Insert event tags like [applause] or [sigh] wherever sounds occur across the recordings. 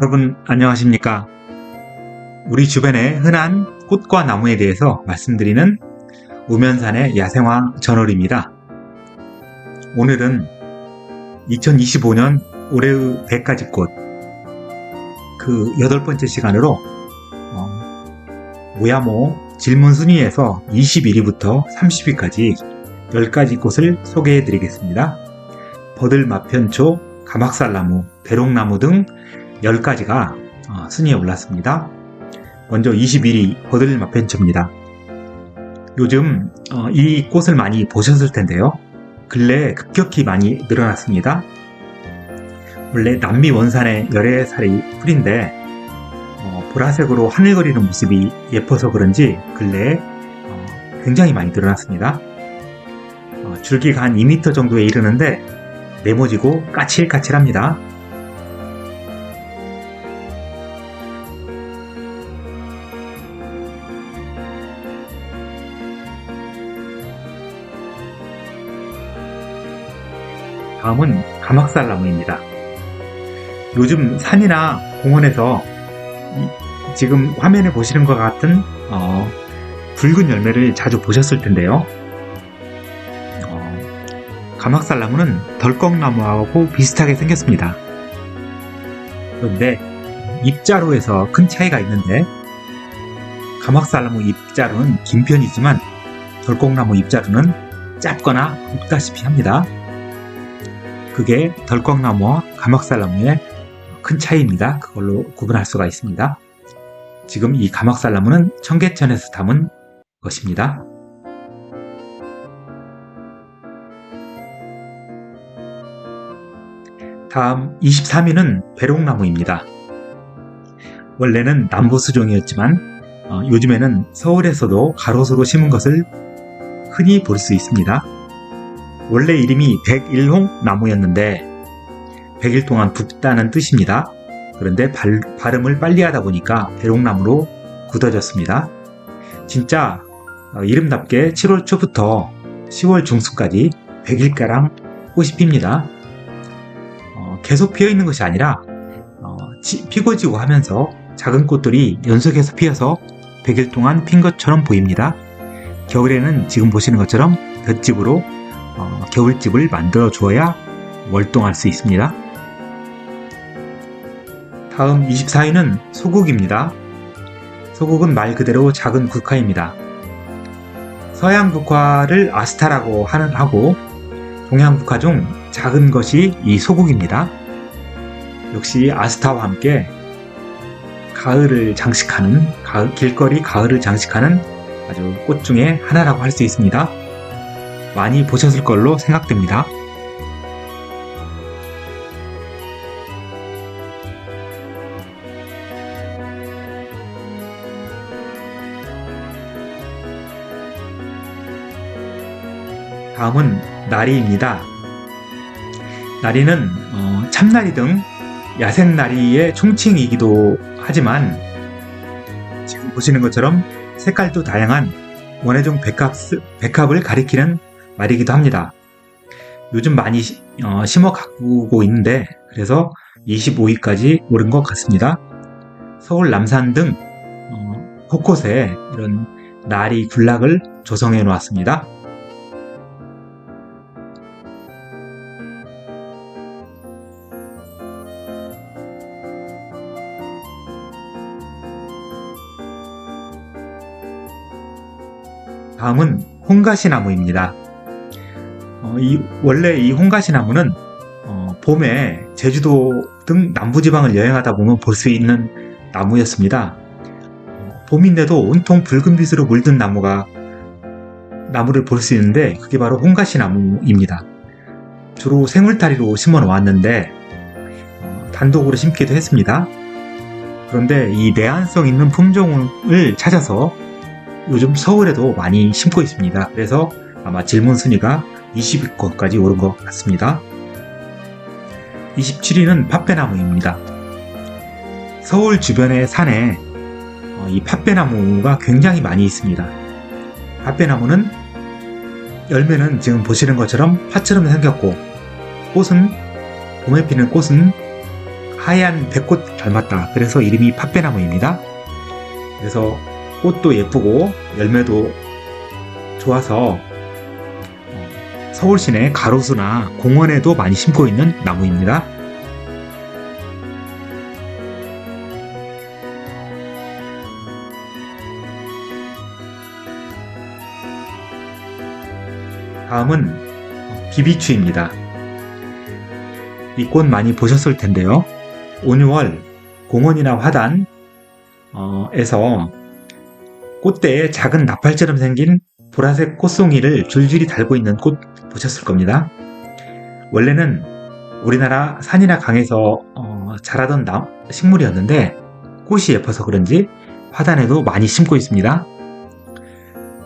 여러분 안녕하십니까? 우리 주변의 흔한 꽃과 나무에 대해서 말씀드리는 우면산의 야생화 전월입니다. 오늘은 2025년 올해의 100가지 꽃, 그 여덟 번째 시간으로 어, 모야모 질문 순위에서 21위부터 30위까지 10가지 꽃을 소개해 드리겠습니다. 버들마편초, 가막살나무, 대롱나무 등 10가지가 어, 순위에 올랐습니다. 먼저 21위 버들마편초입니다. 요즘 어, 이 꽃을 많이 보셨을 텐데요. 근래 급격히 많이 늘어났습니다. 원래 남미 원산의 열애살이 풀인데 어, 보라색으로 하늘거리는 모습이 예뻐서 그런지 근래에 어, 굉장히 많이 늘어났습니다. 어, 줄기가 한 2m 정도에 이르는데 네모지고 까칠까칠합니다. 다음은 가막살나무입니다. 요즘 산이나 공원에서 이- 지금 화면에 보시는 것 같은 어, 붉은 열매를 자주 보셨을 텐데요. 어, 가막살나무는 덜컥나무하고 비슷하게 생겼습니다. 그런데 잎자루에서 큰 차이가 있는데 가막살나무 잎자루는 긴 편이지만 덜컥나무 잎자루는 짧거나 굵다시피 합니다. 그게 덜컥나무와 가막살나무의 큰 차이입니다. 그걸로 구분할 수가 있습니다. 지금 이 가막살나무는 청계천에서 담은 것입니다. 다음 23위는 배롱나무입니다. 원래는 남부수종이었지만 어, 요즘에는 서울에서도 가로수로 심은 것을 흔히 볼 수 있습니다. 원래 이름이 백일홍 나무였는데 100일 동안 붓다는 뜻입니다. 그런데 발, 발음을 빨리 하다 보니까 배롱나무로 굳어졌습니다. 진짜 어, 이름답게 7월 초부터 10월 중순까지 100일가량 꽃이 핍니다. 어, 계속 피어 있는 것이 아니라 어, 지- 피고 지고 하면서 작은 꽃들이 연속해서 피어서 100일 동안 핀 것처럼 보입니다. 겨울에는 지금 보시는 것처럼 볏집으로 어, 겨울집을 만들어 주어야 월동할 수 있습니다. 다음 24위는 소국입니다. 소국은 말 그대로 작은 국화입니다. 서양 국화를 아스타라고 하는 하고 동양 국화 중 작은 것이 이 소국입니다. 역시 아스타와 함께 가을을 장식하는 가을- 길거리 가을을 장식하는 아주 꽃 중에 하나라고 할 수 있습니다. 많이 보셨을 걸로 생각됩니다. 다음은 나리입니다. 나리는 어, 참나리 등 야생 나리의 총칭이기도 하지만 지금 보시는 것처럼 색깔도 다양한 원해종 백합, 백합을 가리키는 말이기도 합니다. 요즘 많이 시- 어, 심어 가꾸고 있는데 그래서 25위까지 오른 것 같습니다. 서울 남산 등 어, 곳곳에 이런 나리 군락을 조성해 놓았습니다. 다음은 홍가시 나무입니다. 어, 이, 원래 이 홍가시나무는 어, 봄에 제주도 등 남부지방을 여행하다 보면 볼 수 있는 나무였습니다. 어, 봄인데도 온통 붉은 빛으로 물든 나무가 나무를 볼 수 있는데 그게 바로 홍가시나무입니다. 주로 생울타리로 심어 놓았는데 어, 단독으로 심기도 했습니다. 그런데 이 내한성 있는 품종을 찾아서 요즘 서울에도 많이 심고 있습니다. 그래서 아마 질문 순위가 20위권까지 오른 것 같습니다. 27위는 팥배나무입니다. 서울 주변의 산에 어, 이 팥배나무가 굉장히 많이 있습니다. 팥배나무는 열매는 지금 보시는 것처럼 팥처럼 생겼고 꽃은 봄에 피는 꽃은 하얀 백꽃 닮았다. 그래서 이름이 팥배나무입니다. 그래서 꽃도 예쁘고 열매도 좋아서 어, 서울 시내 가로수나 공원에도 많이 심고 있는 나무입니다. 다음은 비비추입니다. 이 꽃 많이 보셨을 텐데요. 5, 6월 공원이나 화단 어, 에서 꽃대에 작은 나팔처럼 생긴 보라색 꽃송이를 줄줄이 달고 있는 꽃 보셨을 겁니다. 원래는 우리나라 산이나 강에서 어, 자라던 나- 식물이었는데 꽃이 예뻐서 그런지 화단에도 많이 심고 있습니다.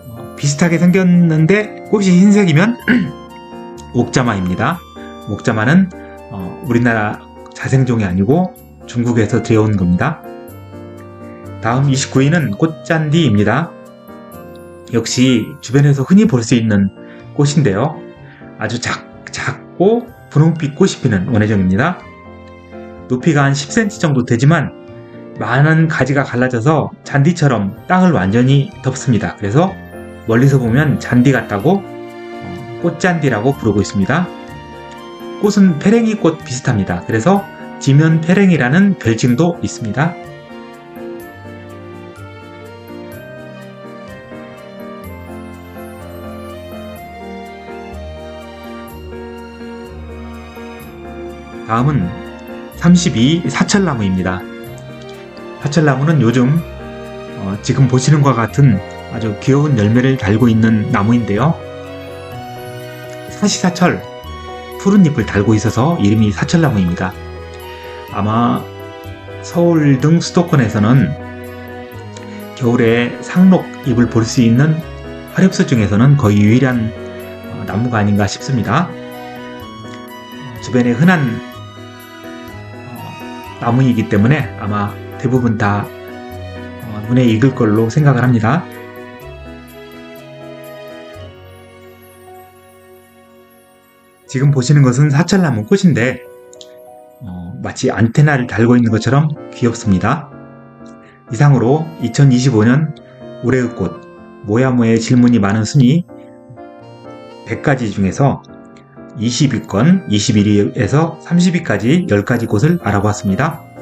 어, 비슷하게 생겼는데 꽃이 흰색이면 [clears throat] 옥자마입니다. 옥자마는 어, 우리나라 자생종이 아니고 중국에서 들여온 겁니다. 다음 29위는 꽃잔디입니다. 역시 주변에서 흔히 볼 수 있는 꽃인데요. 아주 작, 작고 분홍빛 꽃이 피는 원예종입니다. 높이가 한 10cm 정도 되지만 많은 가지가 갈라져서 잔디처럼 땅을 완전히 덮습니다. 그래서 멀리서 보면 잔디 같다고 어, 꽃잔디라고 부르고 있습니다. 꽃은 페랭이 꽃 비슷합니다. 그래서 지면 페랭이라는 별칭도 있습니다. 다음은 32 사철나무입니다. 사철나무는 요즘 어, 지금 보시는 것과 같은 아주 귀여운 열매를 달고 있는 나무인데요. 사시사철 푸른 잎을 달고 있어서 이름이 사철나무입니다. 아마 서울 등 수도권에서는 겨울에 상록 잎을 볼 수 있는 화렵수 중에서는 거의 유일한 어, 나무가 아닌가 싶습니다. 주변에 흔한 어, 나무이기 때문에 아마 대부분 다 어, 눈에 익을 걸로 생각을 합니다. 지금 보시는 것은 사철나무 꽃인데 어, 마치 안테나를 달고 있는 것처럼 귀엽습니다. 이상으로 2025년 올해의 꽃 모야모의 질문이 많은 순위 100가지 중에서 20위권 21위에서 30위까지 10가지 곳을 알아보았습니다.